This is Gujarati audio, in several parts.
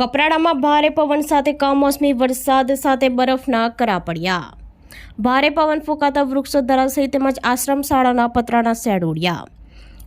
કપરાડામાં ભારે પવન સાથે કમોસમી વરસાદ સાથે બરફના કરા પડ્યા. ભારે પવન ફૂંકાતા વૃક્ષો ધરાશયી તેમજ આશ્રમ શાળાના પતરાના શેડ ઉડ્યા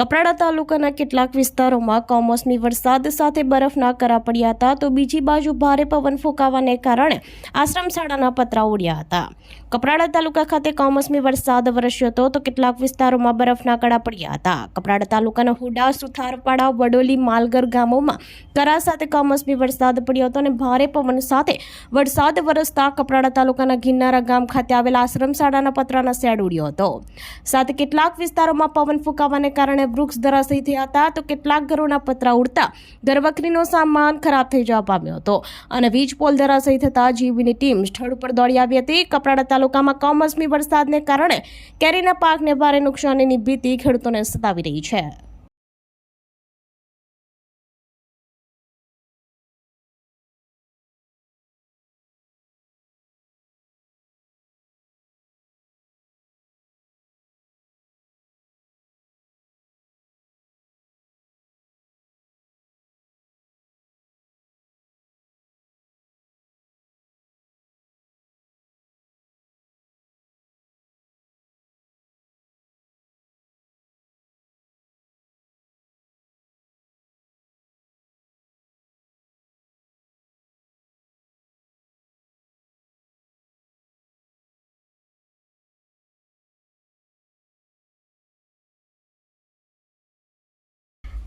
કપરાડા તાલુકાના કેટલાક વિસ્તારોમાં કમોસમી વરસાદ સાથે બરફના કરા પડ્યા હતા, તો બીજી બાજુ ભારે પવન ફૂંકાવાને કારણે આશ્રમ શાળાના પતરા ઉડ્યા હતા. કપરાડા તાલુકા ખાતે કમોસમી વરસાદ વરસ્યો હતો, તો કેટલાક વિસ્તારોમાં બરફના કડા પડ્યા હતા. કપરાડા તાલુકાના હુડા, સુથારપાડા, વડોલી, માલગર ગામોમાં કરા સાથે કમોસમી વરસાદ પડ્યો હતો અને ભારે પવન સાથે વરસાદ વરસતા કપરાડા તાલુકાના ગિરનારા ગામ ખાતે આવેલા આશ્રમ શાળાના પતરાના શેડ ઉડ્યો હતો. સાથે કેટલાક વિસ્તારોમાં પવન ફૂંકાવાને કારણે વૃક્ષ ધરાશયી થયા હતા તો કેટલાક ઘરોના પતરા ઉડતા ઘરવખરીનો સામાન ખરાબ થઈ જવા પામ્યો હતો. અને વીજ પોલ ધરાશયી થતા જીબીની ટીમ સ્થળ ઉપર દોડી આવી હતી. કપરાડા તાલુકામાં કમોસમી વરસાદને કારણે કેરીના પાકને ભારે નુકસાનીની ભીતિ ખેડૂતોને સતાવી રહી છે.